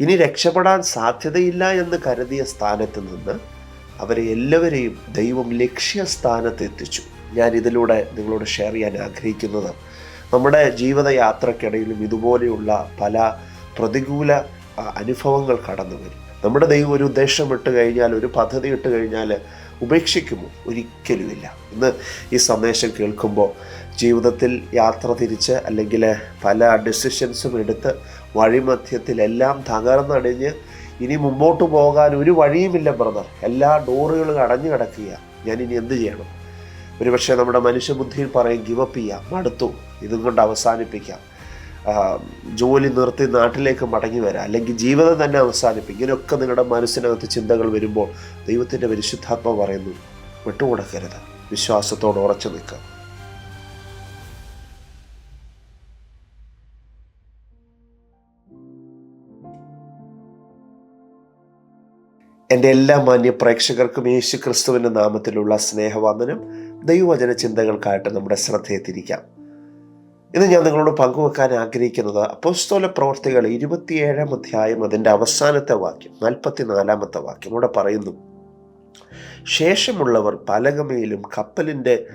ഇനി രക്ഷപ്പെടാൻ സാധ്യതയില്ല എന്ന് കരുതിയ സ്ഥാനത്ത് നിന്ന് അവരെ എല്ലാവരെയും ദൈവം ലക്ഷ്യസ്ഥാനത്ത് എത്തിച്ചു. ഞാൻ ഇതിലൂടെ നിങ്ങളോട് ഷെയർ ചെയ്യാൻ ആഗ്രഹിക്കുന്നത്. നമ്മുടെ ജീവിതയാത്രക്കിടയിലും ഇതുപോലെയുള്ള പല പ്രതികൂല അനുഭവങ്ങൾ കടന്നു വരും. നമ്മുടെ ദൈവം ഒരു ഉദ്ദേശം ഇട്ട് കഴിഞ്ഞാൽ ഒരു പദ്ധതി ഇട്ട് കഴിഞ്ഞാൽ ഉപേക്ഷിക്കുമോ? ഒരിക്കലുമില്ല. ഇന്ന് ഈ സന്ദേശം കേൾക്കുമ്പോൾ ജീവിതത്തിൽ യാത്ര തിരിച്ച് അല്ലെങ്കിൽ പല ഡിസിഷൻസും എടുത്ത് വഴിമധ്യത്തിലെല്ലാം തകർന്നടിഞ്ഞ് ഇനി മുമ്പോട്ട് പോകാൻ ഒരു വഴിയുമില്ല ബ്രദർ എല്ലാ ഡോറുകളും അടഞ്ഞു കിടക്കുക ഞാൻ ഇനി എന്ത് ചെയ്യണം? ഒരുപക്ഷെ നമ്മുടെ മനുഷ്യബുദ്ധിയിൽ പറയും ഗിവപ്പ് ചെയ്യാം മടുത്തു. ഇതും കൊണ്ട് അവസാനിപ്പിക്കാം. ജോലി നിർത്തി നാട്ടിലേക്ക് മടങ്ങി വരാം. അല്ലെങ്കിൽ ജീവിതം തന്നെ അവസാനിപ്പിക്കും. ഇങ്ങനെയൊക്കെ നിങ്ങളുടെ മനസ്സിനകത്ത് ചിന്തകൾ വരുമ്പോൾ ദൈവത്തിന്റെ പരിശുദ്ധാത്മ പറയുന്നു വിട്ടുകൊടുക്കരുത്. വിശ്വാസത്തോട് ഉറച്ചു നിൽക്കുക. എന്റെ എല്ലാ മാന്യ പ്രേക്ഷകർക്കും യേശു ക്രിസ്തുവിന്റെ നാമത്തിലുള്ള സ്നേഹവന്ദനം. ദൈവവചന ചിന്തകൾക്കായിട്ട് നമ്മുടെ ശ്രദ്ധയെ തിരിക്കാം ഇന്ന് ഞാൻ നിങ്ങളോട് പങ്കുവെക്കാൻ ആഗ്രഹിക്കുന്നത് അപ്പോസ്തോല പ്രവർത്തികൾ ഇരുപത്തിയേഴാം അധ്യായം അതിന്റെ അവസാനത്തെ വാക്യം നാൽപ്പത്തിനാലാമത്തെ വാക്യം. ഇവിടെ പറയുന്നു ശേഷമുള്ളവർ പലകമേലും കപ്പലിന്റെ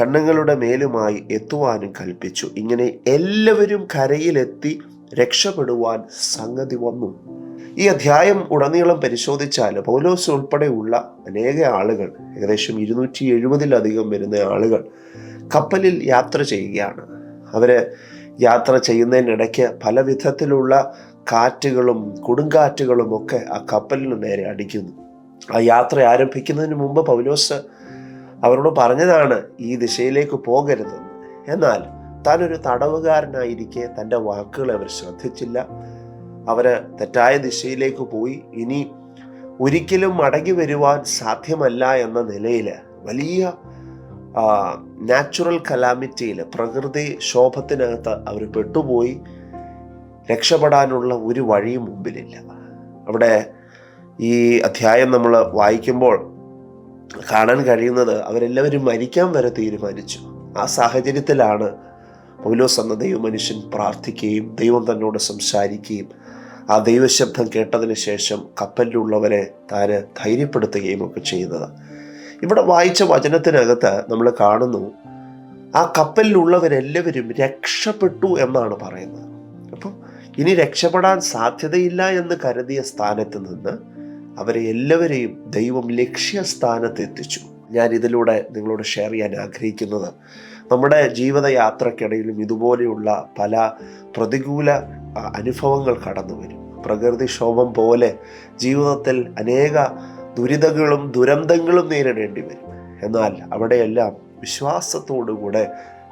കണ്ണുകളുടെ മേലുമായി എത്തുവാനും കൽപ്പിച്ചു. ഇങ്ങനെ എല്ലാവരും കരയിലെത്തി രക്ഷപ്പെടുവാൻ സംഗതി വന്നു. ഈ അധ്യായം ഉടനീളം പരിശോധിച്ചാൽ പൗലോസ് ഉൾപ്പെടെയുള്ള അനേക ആളുകൾ ഏകദേശം ഇരുന്നൂറ്റി എഴുപതിലധികം വരുന്ന ആളുകൾ കപ്പലിൽ യാത്ര ചെയ്യുകയാണ്. അവർ യാത്ര ചെയ്യുന്നതിനിടയ്ക്ക് പല വിധത്തിലുള്ള കാറ്റുകളും കൊടുങ്കാറ്റുകളും ഒക്കെ ആ കപ്പലിന് നേരെ അടിക്കുന്നു. ആ യാത്ര ആരംഭിക്കുന്നതിന് മുമ്പ് പൗലോസ് അവരോട് പറഞ്ഞതാണ് ഈ ദിശയിലേക്ക് പോകരുതെന്ന് എന്നാൽ താനൊരു തടവുകാരനായിരിക്കെ തന്റെ വാക്കുകളെ അവർ ശ്രദ്ധിച്ചില്ല. അവർ തെറ്റായ ദിശയിലേക്ക് പോയി. ഇനി ഒരിക്കലും മടങ്ങി വരുവാൻ സാധ്യമല്ല എന്ന നിലയിൽ വലിയ നാച്ചുറൽ കലാമിറ്റിയിൽ പ്രകൃതി ശോഭത്തിനകത്ത് അവർ പെട്ടുപോയി രക്ഷപ്പെടാനുള്ള ഒരു വഴിയും മുമ്പിലില്ല. അവിടെ ഈ അധ്യായം നമ്മൾ വായിക്കുമ്പോൾ കാണാൻ കഴിയുന്നത് അവരെല്ലാവരും മരിക്കാൻ വരെ തീരുമാനിച്ചു. ആ സാഹചര്യത്തിലാണ് പൗലോസ് എന്ന ദൈവമനുഷ്യൻ പ്രാർത്ഥിക്കുകയും ദൈവം തന്നോട് സംസാരിക്കുകയും ആ ദൈവശബ്ദം കേട്ടതിന് ശേഷം കപ്പലിലുള്ളവരെ താന് ധൈര്യപ്പെടുത്തുകയും ഒക്കെ ചെയ്യുന്നത്. ഇവിടെ വായിച്ച വചനത്തിനകത്ത് നമ്മൾ കാണുന്നു ആ കപ്പലിലുള്ളവരെല്ലാവരും രക്ഷപ്പെട്ടു എന്നാണ് പറയുന്നത്. അപ്പം ഇനി രക്ഷപ്പെടാൻ സാധ്യതയില്ല എന്ന് കരുതിയ സ്ഥാനത്ത് നിന്ന് അവരെ എല്ലാവരെയും ദൈവം ലക്ഷ്യസ്ഥാനത്ത് എത്തിച്ചു ഞാൻ ഇതിലൂടെ നിങ്ങളോട് ഷെയർ ചെയ്യാൻ ആഗ്രഹിക്കുന്നത് നമ്മുടെ ജീവിതയാത്രക്കിടയിലും ഇതുപോലെയുള്ള പല പ്രതികൂല അനുഭവങ്ങൾ കടന്നു വരും പ്രകൃതിക്ഷോഭം പോലെ ജീവിതത്തിൽ അനേക ദുരിതങ്ങളും ദുരന്തങ്ങളും നേരിടേണ്ടി വരും. എന്നാൽ അവിടെയെല്ലാം വിശ്വാസത്തോടുകൂടെ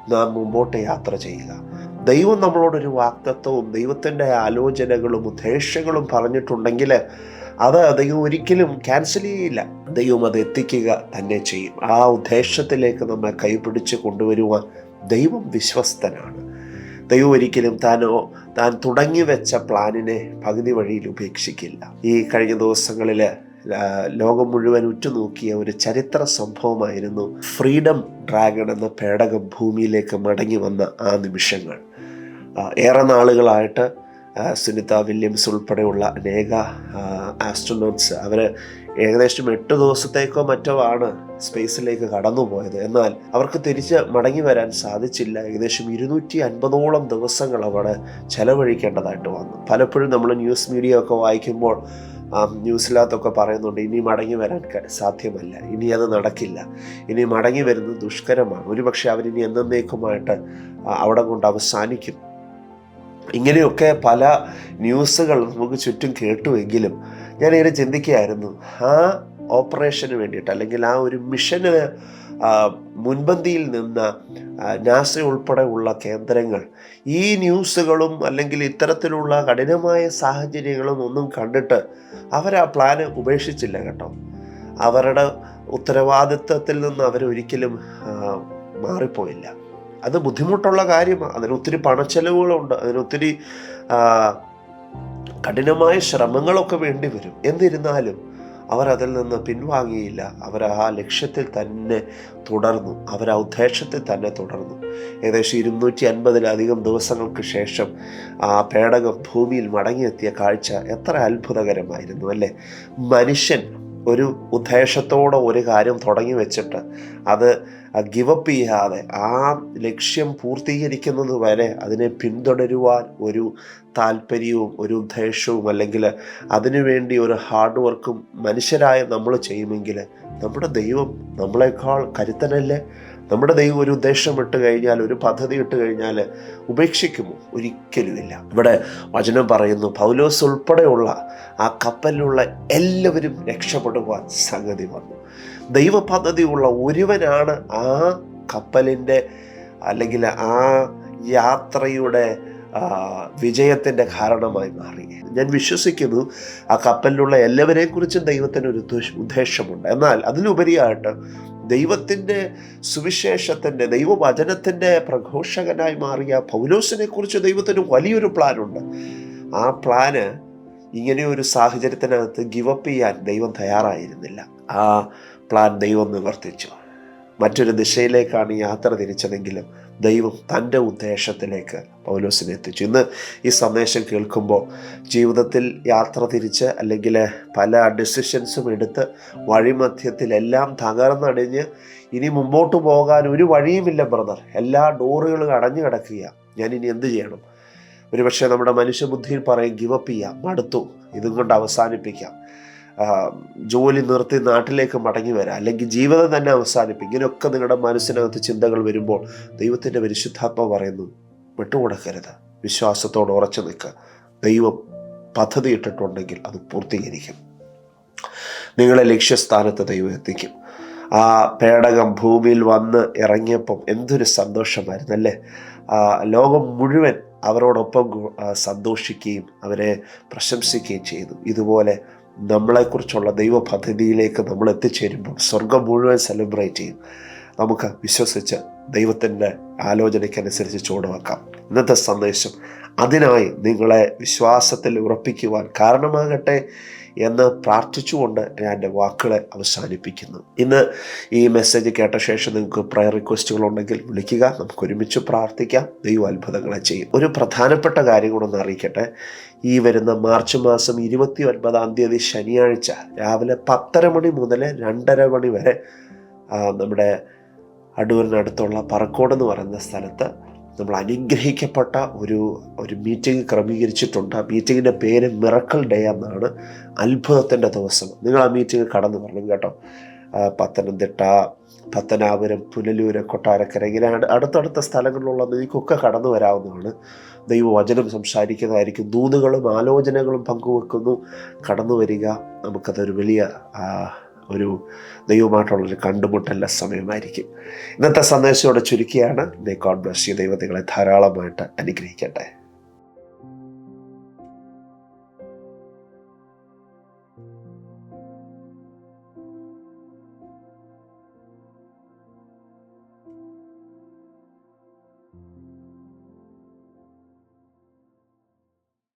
നാം മുമ്പോട്ട് യാത്ര ചെയ്യുക. ദൈവം നമ്മളോടൊരു വാക്തത്വവും ദൈവത്തിന്റെ ആലോചനകളും ഉദ്ദേശങ്ങളും പറഞ്ഞിട്ടുണ്ടെങ്കിൽ അത് ദൈവം ഒരിക്കലും ക്യാൻസൽ ചെയ്യില്ല. ദൈവം അത് എത്തിക്കുക തന്നെ ചെയ്യും. ആ ഉദ്ദേശത്തിലേക്ക് നമ്മെ കൈപിടിച്ച് കൊണ്ടുവരുവാൻ ദൈവം വിശ്വസ്തനാണ്. ദൈവം ഒരിക്കലും താനോ താൻ തുടങ്ങി വെച്ച പ്ലാനിനെ പകുതി വഴിയിൽ ഉപേക്ഷിക്കില്ല. ഈ കഴിഞ്ഞ ദിവസങ്ങളിൽ ലോകം മുഴുവൻ ഉറ്റുനോക്കിയ ഒരു ചരിത്ര സംഭവമായിരുന്നു ഫ്രീഡം ഡ്രാഗൺ എന്ന പേടകം ഭൂമിയിലേക്ക് മടങ്ങി വന്ന ആ നിമിഷങ്ങൾ. ഏറെ നാളുകളായിട്ട് സുനിത വില്യംസ് ഉൾപ്പെടെയുള്ള അനേക ആസ്ട്രോനോട്ട്സ് അവർ ഏകദേശം എട്ട് ദിവസത്തേക്കോ മറ്റോ ആണ് സ്പേസിലേക്ക് കടന്നുപോയത്. എന്നാൽ അവർക്ക് തിരിച്ച് മടങ്ങി വരാൻ സാധിച്ചില്ല. ഏകദേശം ഇരുന്നൂറ്റി അൻപതോളം ദിവസങ്ങൾ അവിടെ ചെലവഴിക്കേണ്ടതായിട്ട് വന്നു. പലപ്പോഴും നമ്മൾ ന്യൂസ് മീഡിയ ഒക്കെ വായിക്കുമ്പോൾ ന്യൂസിലകത്തൊക്കെ പറയുന്നുണ്ട് ഇനി മടങ്ങി വരാൻ സാധ്യമല്ല. ഇനി അത് നടക്കില്ല. ഇനി മടങ്ങി വരുന്നത് ദുഷ്കരമാണ്. ഒരുപക്ഷെ അവരിനി എന്നേക്കുമായിട്ട് അവിടെ കൊണ്ട് അവസാനിക്കും. ഇങ്ങനെയൊക്കെ പല ന്യൂസുകൾ നമുക്ക് ചുറ്റും കേട്ടുവെങ്കിലും ഞാനിങ്ങനെ ചിന്തിക്കുകയായിരുന്നു ആ ഓപ്പറേഷന് വേണ്ടിയിട്ട് അല്ലെങ്കിൽ ആ ഒരു മിഷന് മുൻപന്തിയിൽ നിന്ന നാസ ഉൾപ്പെടെ ഉള്ള കേന്ദ്രങ്ങൾ ഈ ന്യൂസുകളും അല്ലെങ്കിൽ ഇത്തരത്തിലുള്ള കഠിനമായ സാഹചര്യങ്ങളും ഒന്നും കണ്ടിട്ട് അവർ ആ പ്ലാന് ഉപേക്ഷിച്ചില്ല കേട്ടോ. അവരുടെ ഉത്തരവാദിത്വത്തിൽ നിന്ന് അവരൊരിക്കലും മാറിപ്പോയില്ല. അത് ബുദ്ധിമുട്ടുള്ള കാര്യമാണ് അതിന് ഒത്തിരി പണച്ചെലവുകളുണ്ട്. അതിനൊത്തിരി കഠിനമായ ശ്രമങ്ങളൊക്കെ വേണ്ടി വരും. എന്നിരുന്നാലും അവർ അതിൽ നിന്ന് പിൻവാങ്ങിയില്ല. അവർ ആ ലക്ഷ്യത്തിൽ തന്നെ തുടർന്നു. അവർ ആ ഉദ്ദേശത്തിൽ തന്നെ തുടർന്നു. ഏകദേശം ഇരുന്നൂറ്റി അൻപതിലധികം ദിവസങ്ങൾക്ക് ശേഷം ആ പേടകം ഭൂമിയിൽ മടങ്ങിയെത്തിയ കാഴ്ച എത്ര അത്ഭുതകരമായിരുന്നു അല്ലേ? മനുഷ്യൻ ഒരു ഉദ്ദേശത്തോടെ ഒരു കാര്യം തുടങ്ങി വെച്ചിട്ട് അത് ഗിവപ്പ് ചെയ്യാതെ ആ ലക്ഷ്യം പൂർത്തീകരിക്കുന്നത് വരെ അതിനെ പിന്തുടരുവാൻ ഒരു താല്പര്യവും ഒരു ഉദ്ദേശവും അല്ലെങ്കിൽ അതിനുവേണ്ടി ഒരു ഹാർഡ് വർക്കും മനുഷ്യരായ നമ്മൾ ചെയ്യുമെങ്കിൽ നമ്മുടെ ദൈവം നമ്മളെക്കാൾ കരുത്തനല്ലേ? നമ്മുടെ ദൈവം ഒരു ഉദ്ദേശം ഇട്ട് കഴിഞ്ഞാൽ ഒരു പദ്ധതി ഇട്ട് കഴിഞ്ഞാൽ ഉപേക്ഷിക്കുമോ? ഒരിക്കലുമില്ല. ഇവിടെ വചനം പറയുന്നു പൗലോസ് ഉൾപ്പെടെയുള്ള ആ കപ്പലിലുള്ള എല്ലാവരും രക്ഷപ്പെടുവാൻ സംഗതി വന്നു. ദൈവ പദ്ധതിയുള്ള ഒരുവനാണ് ആ കപ്പലിന്റെ അല്ലെങ്കിൽ ആ യാത്രയുടെ വിജയത്തിന്റെ കാരണമായി മാറി. ഞാൻ വിശ്വസിക്കുന്നു ആ കപ്പലിലുള്ള എല്ലാവരെയും കുറിച്ചും ദൈവത്തിന് ഒരു ഉദ്ദേശമുണ്ട്. എന്നാൽ അതിലുപരിയായിട്ട് ദൈവത്തിന്റെ സുവിശേഷത്തിന്റെ ദൈവവചനത്തിന്റെ പ്രഘോഷകനായി മാറിയ പൗലോസിനെ കുറിച്ച് ദൈവത്തിന് വലിയൊരു പ്ലാനുണ്ട്. ആ പ്ലാന് ഇങ്ങനെ ഒരു സാഹചര്യത്തിനകത്ത് ഗിവപ്പ് ചെയ്യാൻ ദൈവം തയ്യാറായിരുന്നില്ല. ആ പ്ലാൻ ദൈവം നിവർത്തിച്ചു. മറ്റൊരു ദിശയിലേക്കാണ് യാത്ര തിരിച്ചതെങ്കിലും ദൈവം തന്റെ ഉദ്ദേശത്തിലേക്ക് പൗലോസിനെ എത്തിച്ചു. ഇന്ന് ഈ സന്ദേശം കേൾക്കുമ്പോൾ ജീവിതത്തിൽ യാത്ര തിരിച്ച് അല്ലെങ്കിൽ പല ഡിസിഷൻസും എടുത്ത് വഴിമധ്യത്തിലെല്ലാം തകർന്നടിഞ്ഞ് ഇനി മുമ്പോട്ട് പോകാൻ ഒരു വഴിയുമില്ല ബ്രദർ എല്ലാ ഡോറുകളും അടഞ്ഞു കിടക്കുക ഞാൻ ഇനി എന്ത് ചെയ്യണം? ഒരുപക്ഷെ നമ്മുടെ മനുഷ്യബുദ്ധിയിൽ പറയും ഗിവപ്പ് ചെയ്യാം മടുത്തു. ഇതും കൊണ്ട് അവസാനിപ്പിക്കാം. ജോലി നിർത്തി നാട്ടിലേക്ക് മടങ്ങി വരാം. അല്ലെങ്കിൽ ജീവിതം തന്നെ അവസാനിപ്പിക്കും. ഇങ്ങനെയൊക്കെ നിങ്ങളുടെ മനസ്സിനകത്ത് ചിന്തകൾ വരുമ്പോൾ ദൈവത്തിന്റെ പരിശുദ്ധാത്മ പറയുന്നു വിട്ടുകൊടുക്കരുത്. വിശ്വാസത്തോട് ഉറച്ചു നിൽക്കുക. ദൈവം പദ്ധതി ഇട്ടിട്ടുണ്ടെങ്കിൽ അത് പൂർത്തീകരിക്കും. നിങ്ങളെ ലക്ഷ്യസ്ഥാനത്ത് ദൈവം എത്തിക്കും. ആ പേടകം ഭൂമിയിൽ വന്ന് ഇറങ്ങിയപ്പം എന്തൊരു സന്തോഷമായിരുന്നു അല്ലേ? ലോകം മുഴുവൻ അവരോടൊപ്പം സന്തോഷിക്കുകയും അവരെ പ്രശംസിക്കുകയും ചെയ്തു. ഇതുപോലെ നമ്മളെക്കുറിച്ചുള്ള ദൈവ പദ്ധതിയിലേക്ക് നമ്മൾ എത്തിച്ചേരുമ്പോൾ സ്വർഗം മുഴുവൻ സെലിബ്രേറ്റ് ചെയ്യും. നമുക്ക് വിശ്വസിച്ച് ദൈവത്തിന്റെ ആലോചനയ്ക്കനുസരിച്ച് ചുവടുവെക്കാം. ഇന്നത്തെ സന്ദേശം അതിനായി നിങ്ങളെ വിശ്വാസത്തിൽ ഉറപ്പിക്കുവാൻ കാരണമാകട്ടെ എന്ന് പ്രാർത്ഥിച്ചുകൊണ്ട് ഞാൻ എന്റെ വാക്കുകളെ അവസാനിപ്പിക്കുന്നു. ഇന്ന് ഈ മെസ്സേജ് കേട്ട ശേഷം നിങ്ങൾക്ക് പ്രയർ റിക്വസ്റ്റുകൾ ഉണ്ടെങ്കിൽ വിളിക്കുക. നമുക്ക് ഒരുമിച്ച് പ്രാർത്ഥിക്കാം. ദൈവം അത്ഭുതങ്ങളെ ചെയ്യും. ഒരു പ്രധാനപ്പെട്ട കാര്യം കൂടെ ഒന്ന് അറിയിക്കട്ടെ. ഈ വരുന്ന മാർച്ച് മാസം ഇരുപത്തി ഒൻപതാം തീയതി ശനിയാഴ്ച രാവിലെ പത്തര മണി മുതൽ രണ്ടര മണി വരെ നമ്മുടെ അടൂരിനടുത്തുള്ള പറക്കോട് എന്ന് പറയുന്ന സ്ഥലത്ത് നമ്മൾ അനുഗ്രഹിക്കപ്പെട്ട ഒരു ഒരു മീറ്റിംഗ് ക്രമീകരിച്ചിട്ടുണ്ട്. ആ മീറ്റിങ്ങിന്റെ പേര് മിറക്കൽ ഡേ എന്നാണ്. അത്ഭുതത്തിന്റെ ദിവസം. നിങ്ങൾ ആ മീറ്റിംഗ് കടന്നു വരണം കേട്ടോ. പത്തനംതിട്ട പത്തനാപുരം പുനലൂര് കൊട്ടാരക്കര ഇങ്ങനെ അടുത്തടുത്ത സ്ഥലങ്ങളിലുള്ള നിങ്ങൾക്കൊക്കെ കടന്നു വരാവുന്നതാണ്. ദൈവവചനം സംസാരിക്കുന്നതായിരിക്കും. ദൂതുകളും ആലോചനകളും പങ്കുവെക്കുന്നു. കടന്നു വരിക നമുക്കതൊരു വലിയ ഒരു ദൈവമായിട്ടുള്ളൊരു കണ്ടുമുട്ടല്ല സമയമായിരിക്കും. ഇന്നത്തെ സന്ദേശത്തോടെ ചുരുക്കിയാണ്. ഗോഡ് ദൈവം നിങ്ങളെ ധാരാളമായിട്ട് അനുഗ്രഹിക്കട്ടെ.